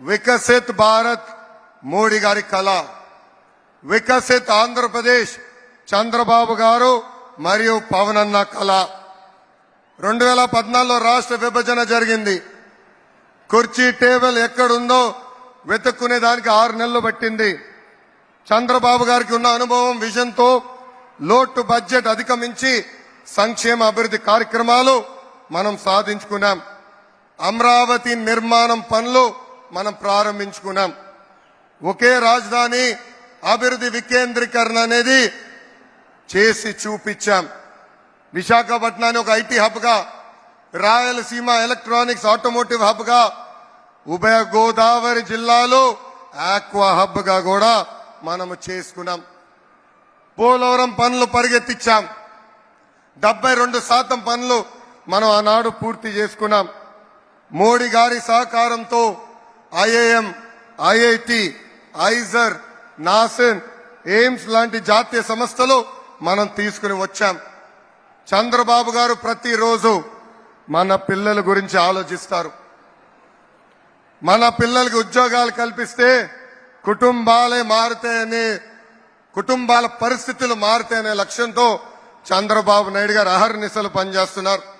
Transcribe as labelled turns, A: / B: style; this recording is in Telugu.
A: వికసిత్ భారత్ మోడీ గారి కళ. వికసిత్ ఆంధ్రప్రదేశ్ చంద్రబాబు గారు మరియు పవన్ అన్న కళ. రెండు వేల పద్నాలుగులో రాష్ట్ర విభజన జరిగింది. కుర్చీ టేబుల్ ఎక్కడుందో వెతుక్కునే దానికి ఆరు నెలలు పట్టింది. చంద్రబాబు గారికి ఉన్న అనుభవం విజన్తో లోటు బడ్జెట్ అధిగమించి సంక్షేమ అభివృద్ధి కార్యక్రమాలు మనం సాధించుకున్నాం. అమరావతి నిర్మాణం పనులు మనం ప్రారంభించుకున్నాం. ఒకే రాజధాని అభివృద్ధి వికేంద్రీకరణ అనేది చేసి చూపించాం. విశాఖపట్నాన్ని ఒక ఐటీ హబ్గా రాయలసీమ ఎలక్ట్రానిక్స్ ఆటోమోటివ్ హబ్గా ఉభయ గోదావరి జిల్లాలో ఆక్వా హబ్గా కూడా మనము చేసుకున్నాం. పోలవరం పనులు పరిగెత్తించాం డెబ్బై రెండు శాతం పనులు మనం ఆనాడు పూర్తి చేసుకున్నాం. మోడీ గారి సహకారంతో IIM IIT IISER NACIN AIIMS లాంటి జాతీయ సంస్థలు మనం తీసుకుని వచ్చాం. చంద్రబాబు గారు ప్రతిరోజు మన పిల్లల గురించి ఆలోచిస్తారు. మన పిల్లలకి ఉద్యోగాలు కల్పిస్తే కుటుంబాలే మారుతాయని కుటుంబాల పరిస్థితులు మారుతాయనే లక్ష్యంతో చంద్రబాబు నాయుడు గారు అహర్నిశలు పనిచేస్తున్నారు.